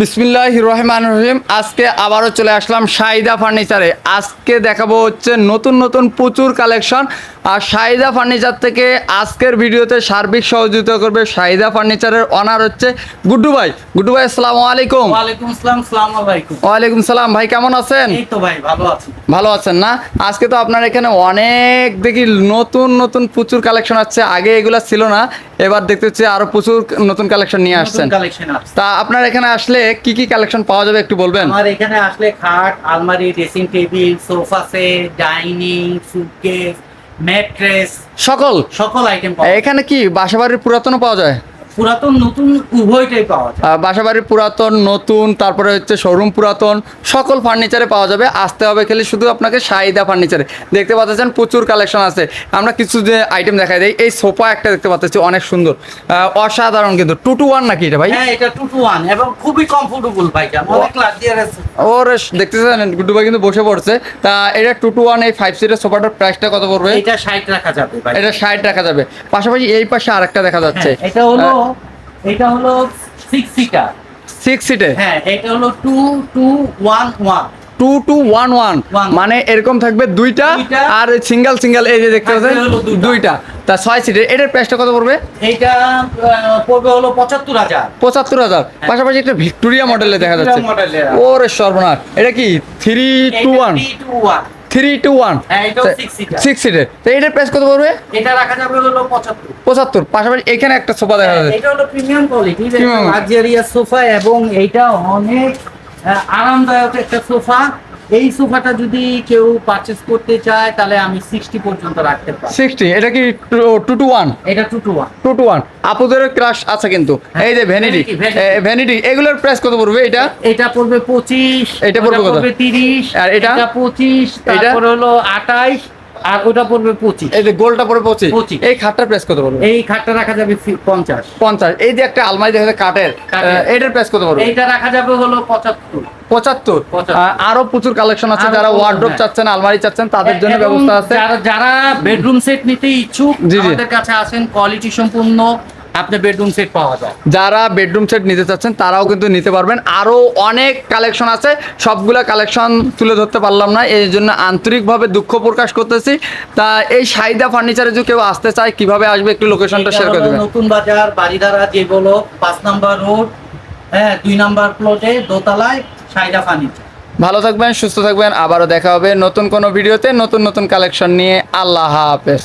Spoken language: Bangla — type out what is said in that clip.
বিসমিল্লাহ রহমান রহিম আজকে আবারও চলে আসলাম সাইদা ফার্নিচারে। আজকে দেখাবো হচ্ছে নতুন নতুন প্রচুর কালেকশন। আর সাইদা ফার্নিচার থেকে আজকের ভিডিওতে সার্বিক সহযোগিতা করবে সাইদা ফার্নিচারের অনার হচ্ছে গুড্ডু ভাই। গুড্ডু ভাই আসসালামু আলাইকুম। ওয়ালাইকুম আসসালাম সালাম আলাইকুম। ওয়ালাইকুম সালাম। ভাই কেমন আছেন? এই তো ভাই ভালো আছি। ভালো আছেন না? আজকে তো আপনার এখানে অনেক দেখি নতুন নতুন প্রচুর কালেকশন আছে। আগে এগুলা ছিল না। এবার দেখতে হচ্ছে আরও প্রচুর নতুন কালেকশন নিয়ে আসছেন। কালেকশন তা আপনার এখানে আসলে কি কি কালেকশন পাওয়া যাবে একটু বলবেন? আমার এখানে আসলে খাট আলমারি dressing table sofa set dining suitcase mattress সকল? সকল আইটেম। এখানে কি বাসাবাড়ির পুরাতনও পাওয়া যায়? পুরাতন নতুন উভয়টাই পাওয়া যায়। বাসাবাড়ির পুরাতন নতুন তারপরে হচ্ছে শোরুম পুরাতন সকল ফার্নিচারে পাওয়া যাবে। আসতে হবে খালি শুধু আপনাকে সাইদা ফার্নিচারে দেখতে পাচ্ছেন প্রচুর কালেকশন আছে। আমরা কিছু যে আইটেম দেখাই দিই এই সোফা একটা দেখতে পাচ্ছি অনেক সুন্দর। অসাধারণ কিন্তু টু টু ওয়ান নাকি এটা ভাই? হ্যাঁ এটা টু টু ওয়ান এবং খুবই কমফোর্টেবল ভাইটা অনেক লাক্সারিয়াস আছে ওর দেখতেছেন গুড্ডু ভাই কিন্তু বসে পড়ছে। তা এটা টু টু ওয়ান এই ফাইভ সিটের সোফাটার প্রাইসটা কত পড়বে? এটা ষাট রাখা যাবে ভাই। এটা ষাট রাখা যাবে। পাশাপাশি এই পাশে আরেকটা দেখা যাচ্ছে। হ্যাঁ, এটা হলো এটা হলো সিক্স সিটার সিক্স সিটে হ্যাঁ এটা হলো two two one one two two one one. মানে এরকম থাকবে দুইটা। আর সিঙ্গেল সিঙ্গেল এই যে দেখতে পাচ্ছেন দুইটা। তা ছয় সিটের এটার প্রাইসটা কত পড়বে? এইটা পড়বে হলো পঁচাত্তর হাজার। পঁচাত্তর হাজার। পাশাপাশি একটা ভিক্টোরিয়া মডেলে দেখা যাচ্ছে। হ্যাঁ। ওরে সর্বনাশ। এটা কি? Three two one two one three two one হ্যাঁ। সিক্স সিটের তো এটার প্রাইস কত পড়বে? এটা রাখা যাবে হলো পঁচাত্তর। পঁচাত্তর। পাশাপাশি এখানে একটা সোফা দেখা যাচ্ছে। এটা হলো প্রিমিয়াম কোয়ালিটি। লাক্সারিয়াস সোফা এবং এইটা অনেক আরামদায়ক একটা সোফা। এই সোফাটা যদি কেউ পারচেজ করতে চায় তাহলে আমি সিক্সটি পর্যন্ত রাখতে পারি সিক্সটি এটা কি 2 টু 1 এটা 2 টু ওয়ান টু টু 1 আপুদের ক্রাশ আছে কিন্তু হ্যাঁ, এই যে ভ্যানিটি। ভ্যানিটি এগুলোর প্রাইস কত পড়বে এটা এটা পড়বে পঁচিশ এটা পড়বে কত? তিরিশ আর এটা? পঁচিশ এটা? তারপরে হলো আঠাইশ আর ওটা পড়বে পঁচিশ। এই যে গোলটা পড়বে পঁচিশ। 25 এই খাটটার প্রেস কত পড়বে? এই খাটটা রাখা যাবে পঞ্চাশ। পঞ্চাশ। এই যে একটা আলমারি দেখা যাচ্ছে কাঠের এটার প্রেস কত পড়বে? এইটা রাখা যাবে হলো পঁচাত্তর। পঁচাত্তর। আরও প্রচুর কালেকশন আছে যারা ওয়ার্ড ওয়ার্ড্রোপ হ্যাঁ। চাচ্ছেন আলমারি চাচ্ছেন তাদের জন্য ব্যবস্থা আছে। যারা যারা বেডরুম সেট নিতে ইচ্ছুক। আমাদের কাছে আসেন কোয়ালিটি সম্পূর্ণ। আপনার বেডরুম সেট পাওয়া যায়। যারা বেডরুম সেট নিতে চাচ্ছেন তারাও কিন্তু নিতে পারবেন। আরও অনেক কালেকশন আছে। সবগুলা কালেকশন তুলে ধরতে পারলাম না। এই জন্য আন্তরিকভাবে দুঃখ প্রকাশ করতেছি। তা এই সাইদা ফার্নিচারে যদি কেউ আসতে চায় কীভাবে আসবে? একটু লোকেশনটা শেয়ার করে দেবেন। নতুন বাজার বাড়িধারা যে বলো পাঁচ নাম্বার রোড হ্যাঁ দুই নাম্বার প্লটে দোতলায় সাইডা ফার্নিচার ভালো থাকবেন সুস্থ থাকবেন। আবারও দেখা হবে নতুন কোনো ভিডিওতে নতুন নতুন কালেকশন নিয়ে। আল্লাহ হাফেজ।